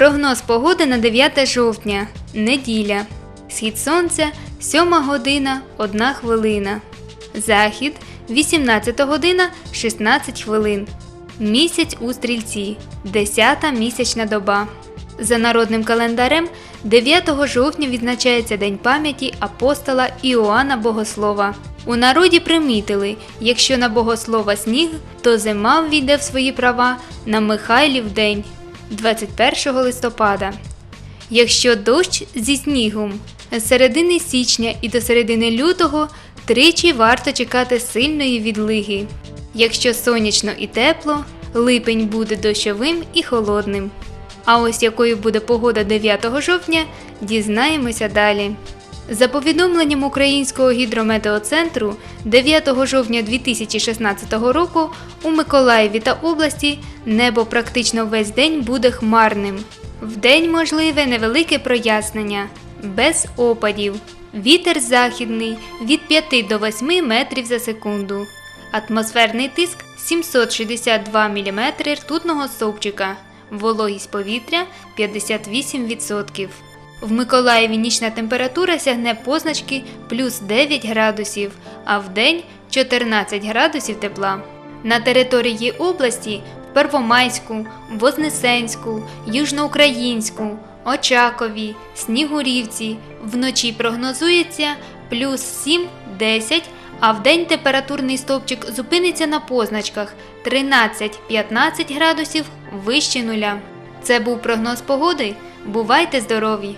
Прогноз погоди на 9 жовтня. Неділя. Схід сонця 7 година 1 хвилина. Захід 18 година 16 хвилин. Місяць у стрільці. 10 місячна доба. За народним календарем 9 жовтня відзначається День пам'яті апостола Іоанна Богослова. У народі примітили, якщо на богослова сніг, то зима ввійде в свої права на Михайлів день 21 листопада. Якщо дощ зі снігом з середини січня і до середини лютого тричі варто чекати сильної відлиги. Якщо сонячно і тепло, липень буде дощовим і холодним. А ось якою буде погода 9 жовтня, дізнаємося далі. За повідомленням Українського гідрометеоцентру, 9 жовтня 2016 року у Миколаєві та області небо практично весь день буде хмарним. Вдень можливе невелике прояснення, без опадів. Вітер західний від 5 до 8 метрів за секунду. Атмосферний тиск 762 мм ртутного стовпчика. Вологість повітря 58%. В Миколаєві нічна температура сягне позначки плюс 9 градусів, а в день 14 градусів тепла. На території області в Первомайську, Вознесенську, Южноукраїнську, Очакові, Снігурівці вночі прогнозується плюс 7-10, а в день температурний стовпчик зупиниться на позначках 13-15 градусів вище нуля. Це був прогноз погоди. Бувайте здорові!